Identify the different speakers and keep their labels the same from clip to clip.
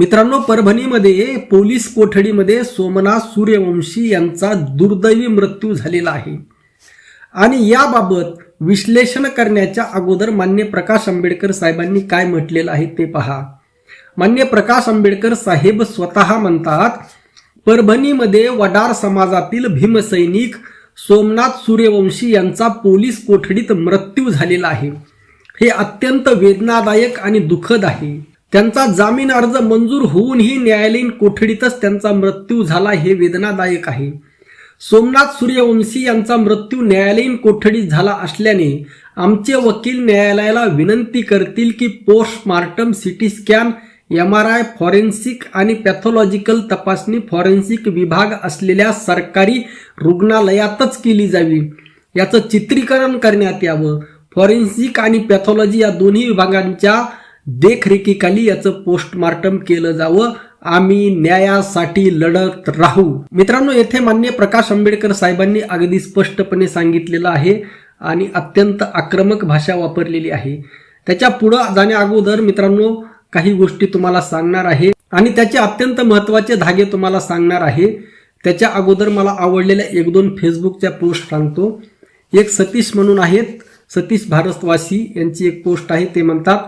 Speaker 1: मित्रांनो परभणीमध्ये पोलीस कोठडीमध्ये सोमनाथ सूर्यवंशी यांचा दुर्दैवी मृत्यू झालेला आहे. आणि याबाबत विश्लेषण करण्याच्या अगोदर मान्य प्रकाश आंबेडकर साहेबांनी काय म्हटलेलं आहे ते पहा. मान्य प्रकाश आंबेडकर साहेब स्वतः म्हणतात परभणीमध्ये वडार समाजातील भीमसैनिक सोमनाथ सूर्यवंशी यांचा पोलीस कोठडीत मृत्यू झालेला आहे. हे अत्यंत वेदनादायक आणि दुःखद आहे. त्यांचा जामीन अर्ज मंजूर होऊनही न्यायालयीन कोठडीतच त्यांचा मृत्यू झाला हे वेदनादायक आहे. सोमनाथ सूर्यवंशी यांचा मृत्यू न्यायालयीन कोठडीत झाला असल्याने आमचे वकील न्यायालयाला विनंती करतील की postmortem CT scan MRI forensic आणि पॅथॉलॉजिकल तपासणी फॉरेन्सिक विभाग असलेल्या सरकारी रुग्णालयातच केली जावी. याचं चित्रीकरण करण्यात यावं. फॉरेन्सिक आणि पॅथॉलॉजी या दोन्ही विभागांच्या देखरेखीखाली याचं पोस्टमार्टम केलं जावं. आम्ही न्यायासाठी लढत राहू. मित्रांनो येथे मान्य प्रकाश आंबेडकर साहेबांनी अगदी स्पष्टपणे सांगितलेलं आहे आणि अत्यंत आक्रमक भाषा वापरलेली आहे. त्याच्या पुढं जाण्या अगोदर मित्रांनो काही गोष्टी तुम्हाला सांगणार आहे आणि त्याचे अत्यंत महत्त्वाचे धागे तुम्हाला सांगणार आहे. त्याच्या अगोदर मला आवडलेल्या एक दोन फेसबुकच्या पोस्ट सांगतो. एक सतीश म्हणून आहेत. सतीश भारतवासी यांची एक पोस्ट आहे ते म्हणतात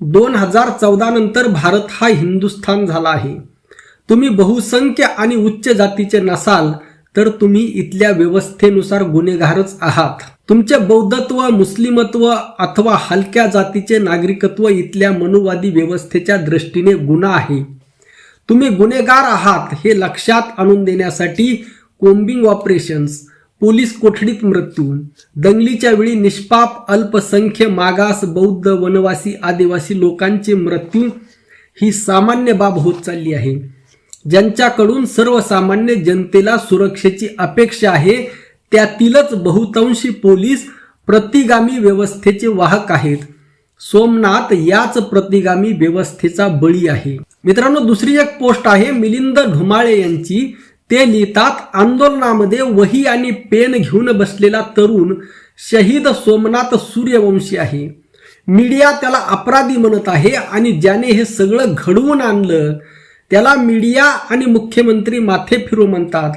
Speaker 1: दोन हजार चौदा नंतर भारत हा हिंदुस्थान झाला आहे. तुम्ही बहुसंख्य आणि उच्च जातीचे नसाल तर तुम्ही इथल्या व्यवस्थेनुसार गुन्हेगारच आहात. तुमचे बौद्धत्व मुस्लिमत्व अथवा हलक्या जातीचे नागरिकत्व इथल्या मनुवादी व्यवस्थेच्या दृष्टीने गुन्हा आहे. तुम्ही गुन्हेगार आहात हे लक्षात आणून देण्यासाठी कोम्बिंग ऑपरेशन्स पोलीस कोठडीत मृत्यू. दंगलीच्या वेळी निष्पाप अल्पसंख्य मागास बौद्ध वनवासी आदिवासी लोकांचे मृत्यू ही सामान्य बाब होत चालली आहे. ज्यांच्याकडून सर्वसामान्य जनतेला सुरक्षेची अपेक्षा आहे त्यातीलच बहुतांशी पोलीस प्रतिगामी व्यवस्थेचे वाहक आहेत. सोमनाथ याच प्रतिगामी व्यवस्थेचा बळी आहे. मित्रांनो दुसरी एक पोस्ट आहे मिलिंद ढुमाळे यांची. ते लिहितात आंदोलनामध्ये वही आणि पेन घेऊन बसलेला तरुण शहीद सोमनाथ सूर्यवंशी आहे. मीडिया त्याला अपराधी म्हणत आहे आणि ज्याने हे सगळं घडवून आणलं त्याला मीडिया आणि मुख्यमंत्री माथे फिरू म्हणतात.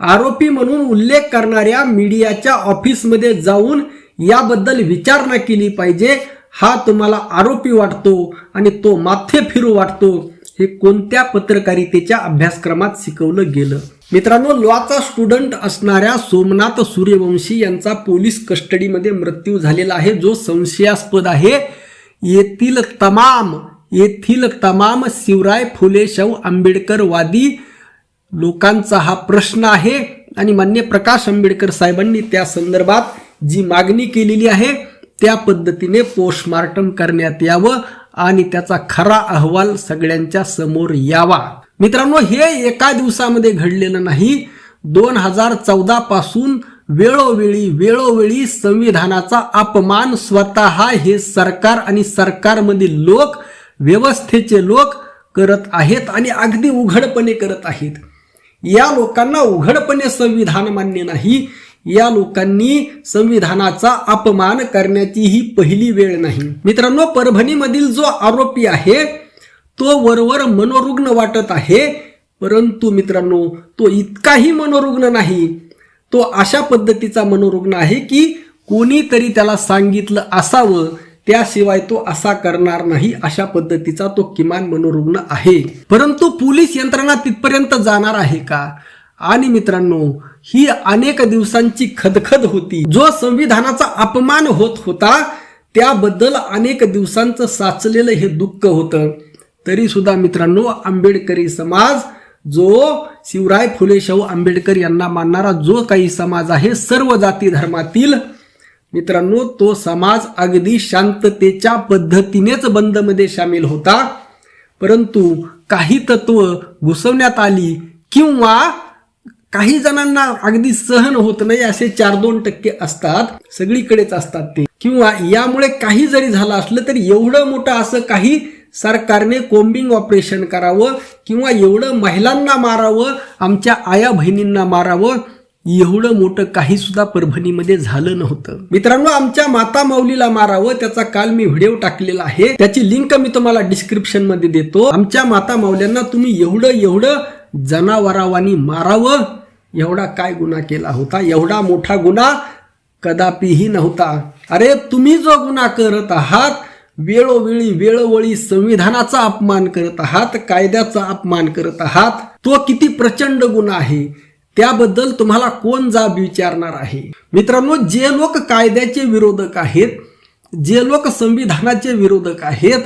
Speaker 1: आरोपी म्हणून उल्लेख करणाऱ्या मीडियाच्या ऑफिसमध्ये जाऊन याबद्दल विचारणा केली पाहिजे. हा तुम्हाला आरोपी वाटतो आणि तो माथे फिरू वाटतो. हे कोणत्या पत्रकारितेच्या अभ्यासक्रमात शिकवलं गेलं? मित्रांनो लॉचा स्टुडंट असणाऱ्या सोमनाथ सूर्यवंशी यांचा पोलीस कस्टडीमध्ये मृत्यू झालेला आहे जो संशयास्पद आहे. येथील तमाम येथील तमाम शिवराय फुले शाहू आंबेडकरवादी लोकांचा हा प्रश्न आहे. आणि मान्य प्रकाश आंबेडकर साहेबांनी त्या संदर्भात जी मागणी केलेली आहे त्या पद्धतीने पोस्टमार्टम करण्यात यावं. आणि त्याचा खरा अहवाल सगळ्यांच्या समोर यावा. मित्रांनो हे एका दिवसामध्ये घडलेलं नाही. दोन हजार चौदा पासून वेळोवेळी वेळोवेळी संविधानाचा अपमान स्वतः हे सरकार आणि सरकारमधील लोक व्यवस्थेचे लोक करत आहेत आणि अगदी उघडपणे करत आहेत. या लोकांना उघडपणे संविधान मान्य नाही. या लोकांनी संविधानाचा अपमान करण्याची ही पहिली वेळ नाही. मित्रांनो परभणीमधील जो आरोपी आहे तो वरवर मनोरुग्ण वाटत आहे. परंतु मित्रांनो तो इतकाही मनोरुग्ण नाही तो अशा पद्धतीचा मनोरुग्ण आहे की कोणीतरी त्याला सांगितलं असावं त्याशिवाय तो असा करणार नाही अशा पद्धतीचा तो किमान मनोरुग्ण आहे. परंतु पोलीस यंत्रणा तिथपर्यंत जाणार आहे का? आणि मित्रांनो ही अनेक दिवसांची खदखद होती. जो संविधानाचा अपमान होत होता त्याबद्दल अनेक दिवसांचं साचलेलं हे दुःख होतं. तरी सुद्धा मित्रांनो आंबेडकरी समाज जो शिवराय फुले शाहू आंबेडकर यांना मानणारा जो काही समाज आहे सर्व जाती धर्मातील मित्रांनो तो समाज अगदी शांततेच्या पद्धतीनेच बंदमध्ये सामील होता. परंतु काही तत्व घुसवण्यात आली किंवा काही जणांना अगदी सहन होत नाही असे चार दोन टक्के असतात. सगळीकडेच असतात ते. किंवा यामुळे काही जरी झालं असलं तरी एवढं मोठं असं काही सरकारने कोम्बिंग ऑपरेशन करावं किंवा एवढं महिलांना मारावं आमच्या आया बहिणींना मारावं एवढं मोठं काही सुद्धा परभणीमध्ये झालं नव्हतं. मित्रांनो आमच्या माता माऊलीला मारावं त्याचा काल मी व्हिडिओ टाकलेला आहे. त्याची लिंक मी तुम्हाला डिस्क्रिप्शनमध्ये देतो. आमच्या माता माऊल्यांना तुम्ही एवढं एवढं जनावरावानी मारावं एवढा काय गुन्हा केला होता? एवढा मोठा गुन्हा कदापिही नव्हता. अरे तुम्ही जो गुन्हा करत आहात वेळोवेळी वेळोवेळी संविधानाचा अपमान करत आहात कायद्याचा अपमान करत आहात तो किती प्रचंड गुन्हा आहे? त्याबद्दल तुम्हाला कोण जाब विचारणार आहे? मित्रांनो जे लोक कायद्याचे विरोधक आहेत जे लोक संविधानाचे विरोधक आहेत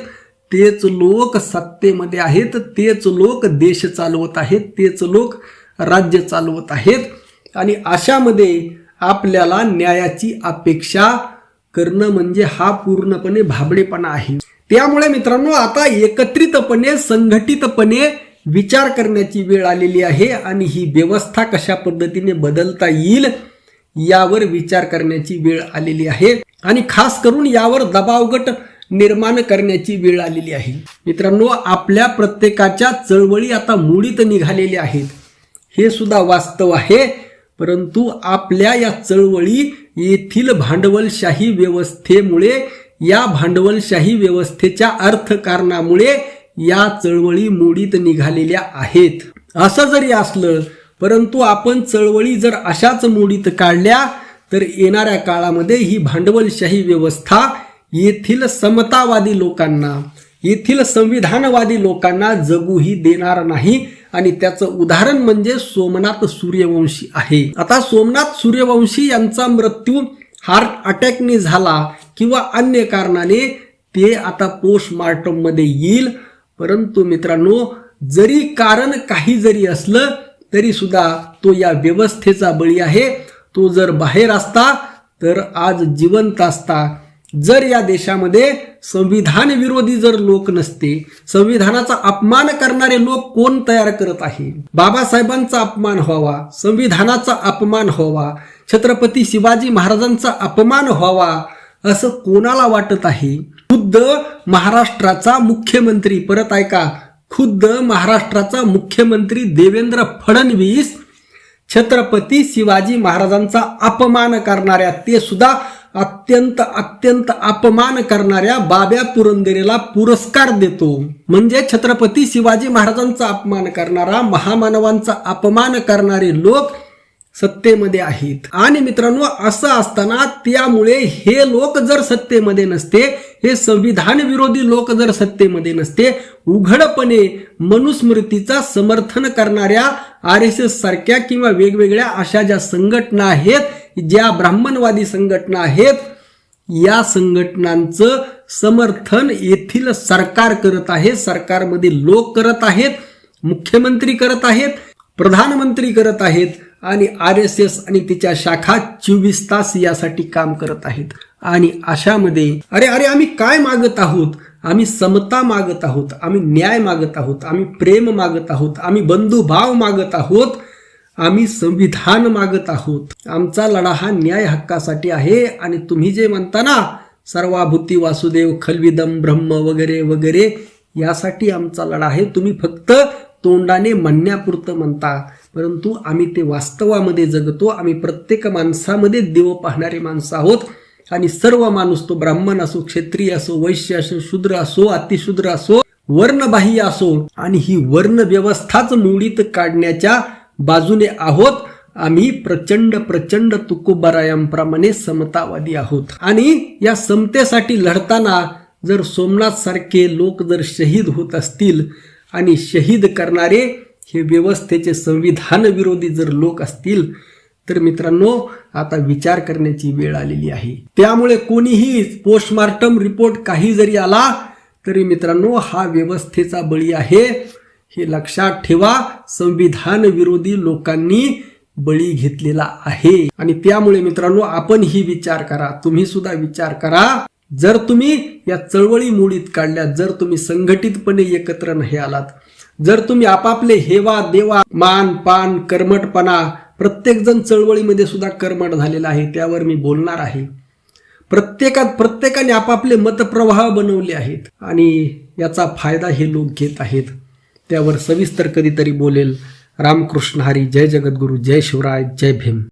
Speaker 1: तेच लोक सत्तेमध्ये आहेत तेच लोक देश चालवत आहेत तेच लोक राज्य चालवत आहेत. आणि अशामध्ये आपल्याला न्यायाची अपेक्षा करणं म्हणजे हा पूर्णपणे भाबडेपणा आहे. त्यामुळे मित्रांनो आता एकत्रितपणे संघटितपणे विचार करण्याची वेळ आलेली आहे आणि ही व्यवस्था कशा पद्धतीने बदलता येईल यावर विचार करण्याची वेळ आलेली आहे. आणि खास करून यावर दबावगट निर्माण करण्याची वेळ आलेली आहे. मित्रांनो आपल्या प्रत्येकाच्या चळवळी आता मुडीत निघालेल्या आहेत. हे सुद्धा वास्तव आहे. परंतु आपल्या या चळवळी येथील भांडवलशाही व्यवस्थेमुळे या भांडवलशाही व्यवस्थेच्या अर्थकारणामुळे या चळवळी मोडीत निघालेल्या आहेत. असं जरी असलं परंतु आपण चळवळी जर अशाच मोडीत काढल्या तर येणाऱ्या काळामध्ये ही भांडवलशाही व्यवस्था येथील समतावादी लोकांना येथील संविधानवादी लोकांना जगूही देणार नाही. आणि त्याचं उदाहरण म्हणजे सोमनाथ सूर्यवंशी आहे. आता सोमनाथ सूर्यवंशी यांचा मृत्यू हार्ट अटॅकने झाला किंवा अन्य कारणाने ते आता पोस्टमार्टममध्ये येईल. परंतु मित्रांनो जरी कारण काही जरी असलं तरी सुद्धा तो या व्यवस्थेचा बळी आहे. तो जर बाहेर असता तर आज जिवंत असता जर या देशामध्ये संविधान विरोधी जर लोक नसते संविधानाचा अपमान करणारे लोक कोण तयार करत आहे? बाबासाहेबांचा अपमान व्हावा संविधानाचा अपमान व्हावा छत्रपती शिवाजी महाराजांचा अपमान व्हावा असं कोणाला वाटत आहे? खुद्द महाराष्ट्राचा मुख्यमंत्री परत ऐका खुद्द महाराष्ट्राचा मुख्यमंत्री देवेंद्र फडणवीस छत्रपती शिवाजी महाराजांचा अपमान करणाऱ्या ते सुद्धा अत्यंत अत्यंत अपमान करणाऱ्या बाब्या पुरंदरेला पुरस्कार देतो. म्हणजे छत्रपती शिवाजी महाराजांचा अपमान करणारा महामानवांचा अपमान करणारे लोक सत्तेमध्ये आहेत. आणि मित्रांनो असं असताना त्यामुळे हे लोक जर सत्तेमध्ये नसते हे संविधान विरोधी लोक जर सत्तेमध्ये नसते उघडपणे मनुस्मृतीचा समर्थन करणाऱ्या आर एस एस सारख्या किंवा वेगवेगळ्या अशा ज्या संघटना आहेत ज्या ब्राह्मणवादी संघटना आहेत या संघटनांचं समर्थन येथील सरकार करत आहे. सरकारमध्ये लोक करत आहेत मुख्यमंत्री करत आहेत प्रधानमंत्री करत आहेत आणि आर एस एस आणि तिच्या शाखा चोवीस तास यासाठी काम करत आहेत. आणि अशामध्ये अरे अरे आम्ही काय मागत आहोत? आम्ही समता मागत आहोत आम्ही न्याय मागत आहोत आम्ही प्रेम मागत आहोत आम्ही बंधुभाव मागत आहोत. आम्ही संविधान मागत आहोत. आमचा लढा हा न्याय हक्कासाठी आहे आणि तुम्ही जे म्हणता ना सर्वाभूती वासुदेव खलविदम ब्रह्म वगैरे वगैरे यासाठी आमचा लढा आहे. तुम्ही फक्त तोंडाने म्हणण्यापुरतं म्हणता. परंतु आम्ही ते वास्तवामध्ये जगतो. आम्ही प्रत्येक माणसामध्ये देव पाहणारे माणसं आहोत. आणि सर्व माणूस तो ब्राह्मण असो क्षेत्रीय असो वैश्य असो शूद्र असो अतिशूद्र असो वर्णबाह्य असो आणि ही वर्ण व्यवस्थाच मोडीत काढण्याच्या बाजूने आहोत. आम्ही प्रचंड प्रचंड तुकोबरायांप्रमाणे समतावादी आहोत. आणि या समतेसाठी लढताना जर सोमनाथ सारखे लोक जर शहीद होत असतील आणि शहीद करणारे हे व्यवस्थेचे संविधान विरोधी जर लोक असतील तर मित्रांनो आता विचार करण्याची वेळ आलेली आहे. त्यामुळे कोणीही पोस्टमार्टम रिपोर्ट काही जरी आला तरी मित्रांनो हा व्यवस्थेचा बळी आहे. हे लक्षात ठेवा संविधान विरोधी लोकांनी बळी घेतलेला आहे. आणि त्यामुळे मित्रांनो आपण ही विचार करा तुम्ही सुद्धा विचार करा. जर तुम्ही या चळवळी मुळीत काढल्या जर तुम्ही संघटितपणे एकत्र नाही आलात जर तुम्ही आपापले हेवा देवा मान पान कर्मटपणा प्रत्येक जण चळवळीमध्ये सुद्धा कर्मट झालेला आहे त्यावर मी बोलणार आहे. प्रत्येकात प्रत्येकाने आपापले मतप्रवाह बनवले आहेत आणि याचा फायदा हे लोक घेत आहेत. त्यावर सविस्तर कधीतरी बोलेल. रामकृष्ण हरी जय जगद्गुरु जय शिवराय जय भीम.